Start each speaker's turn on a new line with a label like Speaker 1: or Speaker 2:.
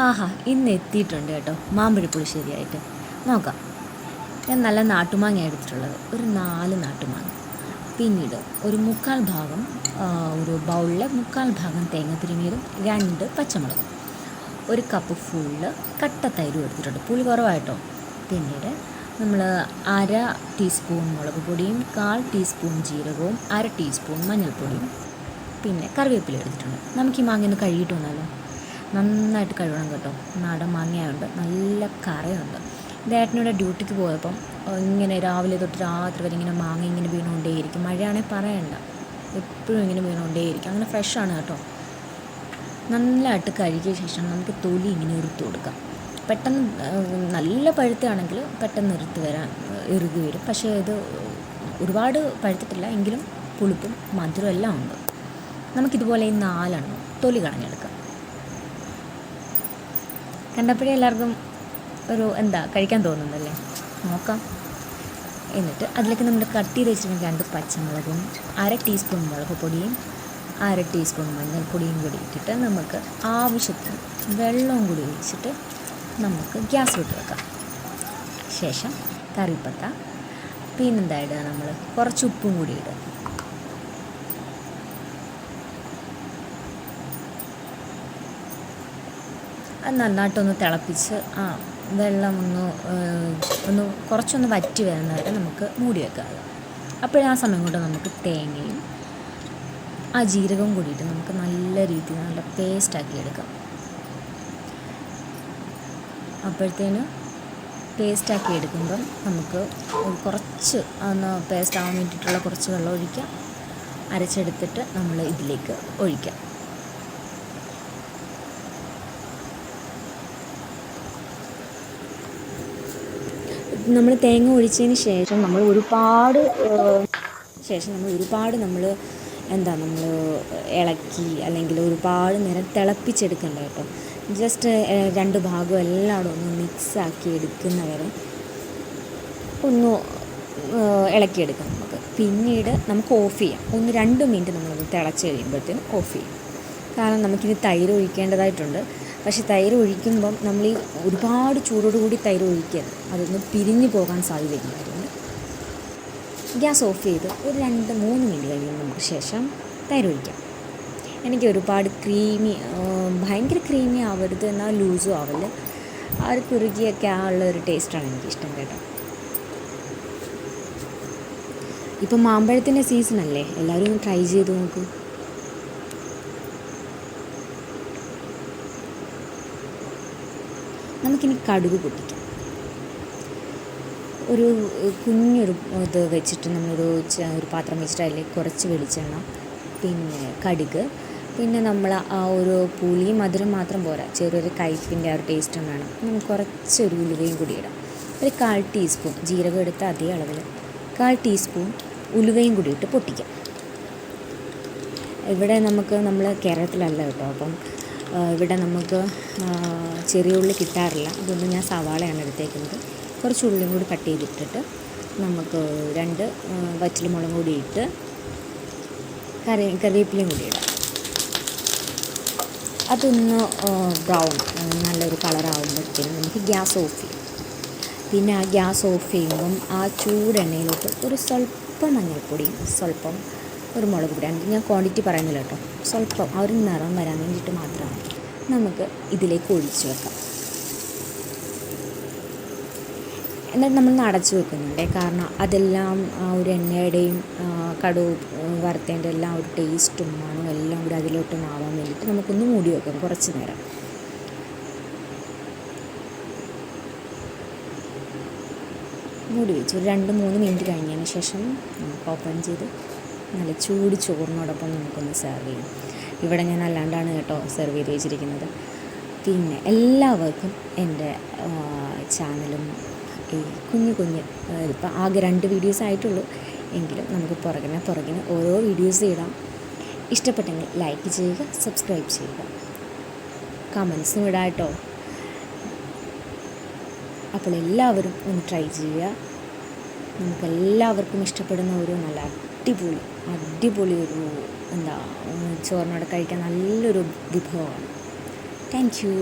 Speaker 1: ആഹാ ഇന്ന് എത്തിയിട്ടുണ്ട് കേട്ടോ. മാമ്പഴ ശരിയായിട്ട്. നോക്കാം. ഞാൻ നല്ല നാട്ടുമാങ്ങ എടുത്തിട്ടുള്ളത്. ഒരു നാല് നാട്ടുമാങ്ങ. പിന്നീട് ഒരു മുക്കാൽ ഭാഗം ഒരു ബൗളിലെ മുക്കാൽ ഭാഗം തേങ്ങ തിരുമിയതും രണ്ട് പച്ചമുളകും. ഒരു കപ്പ് ഫുള്ള് കട്ട തൈരും എടുത്തിട്ടുണ്ട്. പുളി കുറവായിട്ടോ? പിന്നീട് നമ്മൾ അര ടീസ്പൂൺ മുളക് പൊടിയും കാൽ ടീസ്പൂൺ ജീരകവും അര ടീസ്പൂൺ മഞ്ഞൾപ്പൊടിയും പിന്നെ കറിവേപ്പില എടുത്തിട്ടുണ്ട്. നമുക്ക് ഈ മാങ്ങ ഒന്ന് കഴുകിയിട്ട് വന്നാലോ? നന്നായിട്ട് കഴുകണം കേട്ടോ. നാടൻ മാങ്ങയായുണ്ട് നല്ല കറയുണ്ട്. ഡേട്ടനോടെ ഡ്യൂട്ടിക്ക് പോയപ്പം ഇങ്ങനെ രാവിലെ തൊട്ട് രാത്രി വരെ ഇങ്ങനെ മാങ്ങ ഇങ്ങനെ വീണുകൊണ്ടേയിരിക്കും. മഴയാണെങ്കിൽ പറയണ്ട. എപ്പോഴും ഇങ്ങനെ വീണുകൊണ്ടേയിരിക്കും. അങ്ങനെ ഫ്രഷാണ് കേട്ടോ. നല്ലതായിട്ട് കഴുകിയ ശേഷം നമുക്ക് തൊലി ഇങ്ങനെ ഇറുത്ത് കൊടുക്കാം. പെട്ടെന്ന് നല്ല പഴുത്താണെങ്കിൽ പെട്ടെന്ന് ഇറുത്ത് വരാൻ ഇറുകി വരും. പക്ഷേ ഇത് ഒരുപാട് പഴുത്തിട്ടില്ല. എങ്കിലും പുളിപ്പും മധുരം എല്ലാം ഉണ്ട്. നമുക്കിതുപോലെ ഈ നാലെണ്ണം തൊലി കളഞ്ഞെടുക്കാം. കണ്ടപ്പോഴേ എല്ലാവർക്കും ഒരു എന്താ കഴിക്കാൻ തോന്നുന്നല്ലേ നോക്കാം. എന്നിട്ട് അതിലേക്ക് നമ്മൾ കട്ട് ചെയ്ത് വെച്ചിട്ടുണ്ടെങ്കിൽ രണ്ട് പച്ചമുളകും അര ടീസ്പൂൺ മുളക് പൊടിയും അര ടീസ്പൂൺ മഞ്ഞൾപ്പൊടിയും കൂടി ഇട്ടിട്ട് നമുക്ക് ആവശ്യത്തിന് വെള്ളവും കൂടി ഒഴിച്ചിട്ട് നമുക്ക് ഗ്യാസ് വിട്ട് വെക്കാം. ശേഷം കറിപ്പത്ത പിന്നെന്താ ഇടുക നമ്മൾ? കുറച്ച് ഉപ്പും കൂടി ഇടുക. അത് നന്നായിട്ടൊന്ന് തിളപ്പിച്ച് ആ വെള്ളം ഒന്ന് ഒന്ന് കുറച്ചൊന്ന് വറ്റി വരുന്ന വരെ നമുക്ക് മൂടി വെക്കാം അപ്പോഴേ ആ സമയം കൊണ്ട് നമുക്ക് തേങ്ങയും ആ ജീരകവും കൂടിയിട്ട് നമുക്ക് നല്ല രീതിയിൽ നല്ല പേസ്റ്റാക്കി എടുക്കാം. അപ്പോഴത്തേന് പേസ്റ്റാക്കി എടുക്കുമ്പം നമുക്ക് കുറച്ച് ഒന്ന് പേസ്റ്റ് വേണ്ടിയിട്ടുള്ള കുറച്ച് വെള്ളം ഒഴിക്കാം. അരച്ചെടുത്തിട്ട് നമ്മൾ ഇതിലേക്ക് ഒഴിക്കാം. നമ്മൾ തേങ്ങ ഒഴിച്ചതിന് ശേഷം നമ്മൾ ഒരുപാട് ശേഷം നമ്മൾ ഒരുപാട് നമ്മൾ എന്താ നമ്മൾ ഇളക്കി അല്ലെങ്കിൽ ഒരുപാട് നേരം തിളപ്പിച്ചെടുക്കണ്ട കേട്ടോ. ജസ്റ്റ് രണ്ട് ഭാഗം എല്ലാവരും ഒന്ന് മിക്സാക്കി എടുക്കുന്നവരെ ഒന്ന് ഇളക്കിയെടുക്കാം നമുക്ക്. പിന്നീട് നമുക്ക് ഓഫ് ചെയ്യാം. ഒന്ന് രണ്ട് മിനിറ്റ് നമ്മളത് തിളച്ച് കഴിയുമ്പോഴത്തേനും ഓഫ് ചെയ്യാം. കാരണം നമുക്കിനി തൈര് ഒഴിക്കേണ്ടതായിട്ടുണ്ട്. പക്ഷേ തൈര് ഒഴിക്കുമ്പം നമ്മൾ ഈ ഒരുപാട് ചൂടോടുകൂടി തൈര് ഒഴിക്കരുത്. അതൊന്ന് പിരിഞ്ഞു പോകാൻ സാധ്യതയുണ്ട്. അതുകൊണ്ട് ഗ്യാസ് ഓഫ് ചെയ്ത് ഒരു രണ്ട് മൂന്ന് മിനിറ്റ് കഴിയുമ്പോൾ നമുക്ക് ശേഷം തൈര് ഒഴിക്കാം. എനിക്ക് ഒരുപാട് ക്രീമി ഭയങ്കര ക്രീമി ആവരുത് എന്നാൽ ലൂസും ആവല്ല ആ ഒരു കുറുകിയൊക്കെ ആ ഉള്ള ഒരു ടേസ്റ്റാണ് എനിക്കിഷ്ടം കേട്ടോ. ഇപ്പം മാമ്പഴത്തിന്റെ സീസണല്ലേ? എല്ലാവരും ട്രൈ ചെയ്ത് നോക്കൂ. നമുക്കിനി കടുക് പൊട്ടിക്കാം. ഒരു കുഞ്ഞൊരു ഇത് വെച്ചിട്ട് നമ്മളൊരു ഒരു പാത്രം വെച്ചിട്ട് അതിലേക്ക് കുറച്ച് വെളിച്ചെണ്ണ പിന്നെ കടുക് പിന്നെ നമ്മൾ ആ ഒരു പുളിയും മധുരം മാത്രം പോരാ. ചെറിയൊരു കയ്പിന്റെ ആ ഒരു ടേസ്റ്റും വേണം. നമുക്ക് കുറച്ചൊരു ഉലുവയും കൂടി ഇടാം. ഒരു കാൽ ടീസ്പൂൺ ജീരകം എടുത്ത അതേ അളവിൽ കാൽ ടീസ്പൂൺ ഉലുവയും കൂടി ഇട്ട് പൊട്ടിക്കാം. ഇവിടെ നമുക്ക് നമ്മൾ കേരളത്തിലല്ല കേട്ടോ അപ്പം ഇവിടെ നമുക്ക് ചെറിയ ഉള്ളി കിട്ടാറില്ല. അതുകൊണ്ട് ഞാൻ സവാളയാണ് എടുത്തേക്കുന്നത്. കുറച്ച് ഉള്ളിയും കൂടി കട്ട് ചെയ്തിട്ടിട്ട് നമുക്ക് രണ്ട് ആ, വറ്റൽമുളകും കൂടി ഇട്ട് കറി കറിവേപ്പിലയും കൂടി ഇടാം. അതൊന്ന് ബ്രൗൺ നല്ലൊരു കളറാകുമ്പോഴത്തേനും നമുക്ക് ഗ്യാസ് ഓഫ് ചെയ്യും. പിന്നെ ആ ഗ്യാസ് ഓഫ് ചെയ്യുമ്പം ആ ചൂടെണ്ണയിലോട്ട് ഒരു സ്വല്പം മഞ്ഞൾപ്പൊടിയും സ്വല്പം ഒരു മുളക് പൊടി. ഞാൻ ക്വാണ്ടിറ്റി പറയുന്നില്ല കേട്ടോ. സ്വല്പം ആ ഒരു നിറം വരാൻ വേണ്ടിയിട്ട് മാത്രമാണ് നമുക്ക് ഇതിലേക്ക് ഒഴിച്ചു വെക്കാം. എന്നിട്ട് നമ്മൾ അടച്ചു വെക്കുന്നുണ്ട്. കാരണം അതെല്ലാം ആ ഒരു എണ്ണയുടെയും കടുവ് വറുത്തതിന്റെ എല്ലാം ഒരു ടേസ്റ്റും മണവും എല്ലാം കൂടി അതിലോട്ട് ആവാൻ വേണ്ടിയിട്ട് നമുക്കൊന്ന് മൂടി വെക്കാം കുറച്ച് നേരം. മൂടി വെച്ചു. ഒരു രണ്ട് മൂന്ന് മിനിറ്റ് കഴിഞ്ഞതിന് ശേഷം നമുക്ക് ഓപ്പൺ ചെയ്ത് നല്ല ചൂട് ചോറിനോടൊപ്പം നമുക്കൊന്ന് സെർവ് ചെയ്യും. ഇവിടെ ഞാൻ അല്ലാണ്ടാണ് കേട്ടോ സെർവ് ചെയ്ത് വെച്ചിരിക്കുന്നത്. പിന്നെ എല്ലാവർക്കും എന്റെ ചാനലും ഈ കുഞ്ഞു കുഞ്ഞ് ഇപ്പം ആകെ രണ്ട് വീഡിയോസ് ആയിട്ടുള്ളൂ. എങ്കിലും നമുക്ക് പുറകിനെ പുറകിന് ഓരോ വീഡിയോസ് ഇടാം. ഇഷ്ടപ്പെട്ടെങ്കിൽ ലൈക്ക് ചെയ്യുക സബ്സ്ക്രൈബ് ചെയ്യുക. കമൻസും ഇടാം കേട്ടോ. അപ്പോൾ എല്ലാവരും ഒന്ന് ട്രൈ ചെയ്യുക. നമുക്ക് എല്ലാവർക്കും ഇഷ്ടപ്പെടുന്ന ഒരു നല്ല അടിപൊളി അടിപൊളി ഒരു എന്താ ചോറിനോട് കഴിക്കാൻ നല്ലൊരു വിഭവമാണ്. Thank you